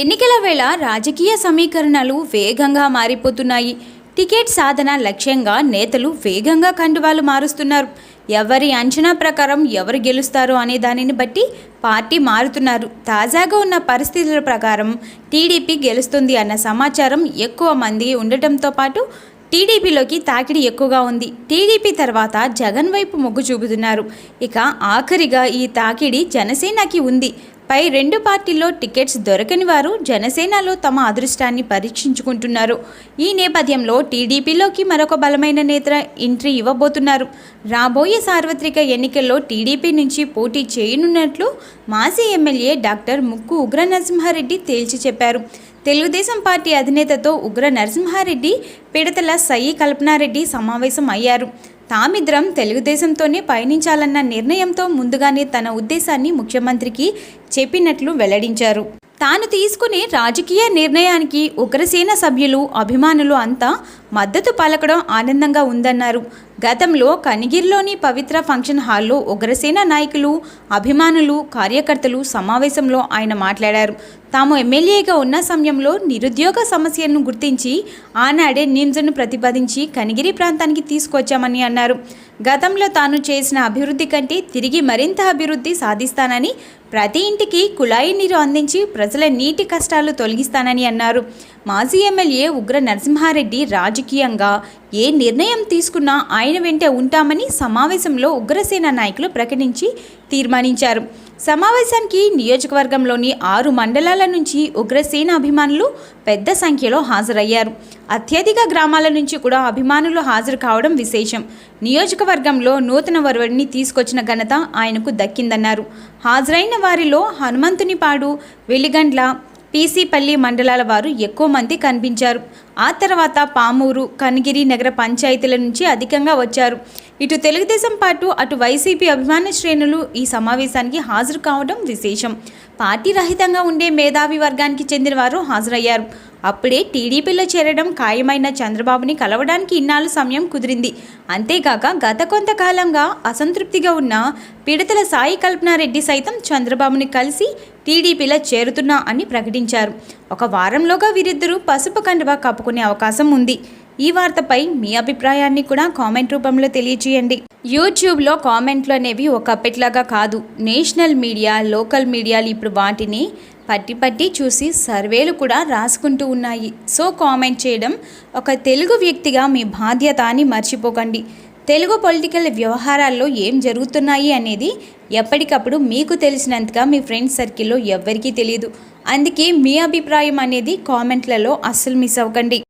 ఎన్నికల వేళ రాజకీయ సమీకరణలు వేగంగా మారిపోతున్నాయి. టికెట్ సాధన లక్ష్యంగా నేతలు వేగంగా కండువాలు మారుస్తున్నారు. ఎవరి అంచనా ప్రకారం ఎవరు గెలుస్తారు అనే దానిని బట్టి పార్టీ మారుతున్నారు. తాజాగా ఉన్న పరిస్థితుల ప్రకారం టీడీపీ గెలుస్తుంది అన్న సమాచారం ఎక్కువ మంది ఉండటంతో పాటు టీడీపీలోకి తాకిడి ఎక్కువగా ఉంది. టీడీపీ తర్వాత జగన్ వైపు మొగ్గు చూపుతున్నారు. ఇక ఆఖరిగా ఈ తాకిడి జనసేనకి ఉంది. పై రెండు పార్టీల్లో టికెట్స్ దొరకని వారు జనసేనలో తమ అదృష్టాన్ని పరీక్షించుకుంటున్నారు. ఈ నేపథ్యంలో టీడీపీలోకి మరొక బలమైన నేత ఎంట్రీ ఇవ్వబోతున్నారు. రాబోయే సార్వత్రిక ఎన్నికల్లో టీడీపీ నుంచి పోటీ చేయనున్నట్లు మాజీ ఎమ్మెల్యే డాక్టర్ ముక్కు ఉగ్ర నరసింహారెడ్డి తేల్చి చెప్పారు. తెలుగుదేశం పార్టీ అధినేతతో ఉగ్ర నరసింహారెడ్డి పిడతల సయ్యి కల్పనారెడ్డి సమావేశం అయ్యారు తామిద్దరం తెలుగుదేశంతోనే పయనించాలన్న నిర్ణయంతో ముందుగానే తన ఉద్దేశాన్ని ముఖ్యమంత్రికి చెప్పినట్లు వెల్లడించారు. తాను తీసుకునే రాజకీయ నిర్ణయానికి ఉగ్రసేన సభ్యులు అభిమానులు అంతా మద్దతు పలకడం ఆనందంగా ఉందన్నారు. గతంలో కనిగిరిలోని పవిత్ర ఫంక్షన్ హాల్లో ఉగ్రసేన నాయకులు అభిమానులు కార్యకర్తలు సమావేశంలో ఆయన మాట్లాడారు. తాము ఎమ్మెల్యేగా ఉన్న సమయంలో నిరుద్యోగ సమస్యను గుర్తించి ఆనాడే నిమ్స్ను ప్రతిపాదించి కనిగిరి ప్రాంతానికి తీసుకొచ్చామని అన్నారు. గతంలో తాను చేసిన అభివృద్ధి కంటే తిరిగి మరింత అభివృద్ధి సాధిస్తానని ప్రతి ఇంటికి కుళాయి నీరు అందించి ప్రజల నీటి కష్టాలు తొలగిస్తానని అన్నారు. మాజీ ఎమ్మెల్యే ఉగ్ర నరసింహారెడ్డి రాజకీయంగా ఏ నిర్ణయం తీసుకున్నా ఆయన వెంటే ఉంటామని సమావేశంలో ఉగ్రసేన నాయకులు ప్రకటించి తీర్మానించారు. సమావేశానికి నియోజకవర్గంలోని ఆరు మండలాల నుంచి ఉగ్రసేన అభిమానులు పెద్ద సంఖ్యలో హాజరయ్యారు. అత్యధిక గ్రామాల నుంచి కూడా అభిమానులు హాజరు కావడం విశేషం. నియోజకవర్గంలో నూతన వరవడిని తీసుకొచ్చిన ఘనత ఆయనకు దక్కిందన్నారు. హాజరైన వారిలో హనుమంతునిపాడు వెలిగండ్ల పీసీపల్లి మండలాల వారు ఎక్కువ మంది కనిపించారు. ఆ తర్వాత పామూరు కనిగిరి నగర పంచాయతీల నుంచి అధికంగా వచ్చారు. ఇటు తెలుగుదేశం పాటు అటు వైసీపీ అభిమాన శ్రేణులు ఈ సమావేశానికి హాజరు కావడం విశేషం. పార్టీ రహితంగా ఉండే మేధావి వర్గానికి చెందిన వారు హాజరయ్యారు. అప్పుడే టీడీపీలో చేరడం ఖాయమైన చంద్రబాబుని కలవడానికి ఇన్నాళ్ళు సమయం కుదిరింది. అంతేగాక గత కొంతకాలంగా అసంతృప్తిగా ఉన్న పిడతల సాయి కల్పనారెడ్డి సైతం చంద్రబాబుని కలిసి టీడీపీలో చేరుతున్నా అని ప్రకటించారు. ఒక వారంలోగా వీరిద్దరూ పసుపు కండువా కప్పుకునే అవకాశం ఉంది. ఈ వార్తపై మీ అభిప్రాయాన్ని కూడా కామెంట్ రూపంలో తెలియజేయండి. యూట్యూబ్లో కామెంట్లు అనేవి ఒకప్పటిలాగా కాదు. నేషనల్ మీడియా లోకల్ మీడియాలు ఇప్పుడు వాటిని పట్టి పట్టి చూసి సర్వేలు కూడా రాసుకుంటూ ఉన్నాయి. సో కామెంట్ చేయడం ఒక తెలుగు వ్యక్తిగా మీ బాధ్యత అని మర్చిపోకండి. తెలుగు పొలిటికల్ వ్యవహారాల్లో ఏం జరుగుతున్నాయి అనేది ఎప్పటికప్పుడు మీకు తెలిసినంతగా మీ ఫ్రెండ్స్ సర్కిల్లో ఎవ్వరికీ తెలియదు అందుకే మీ అభిప్రాయం అనేది కామెంట్లలో అస్సలు మిస్ అవ్వకండి.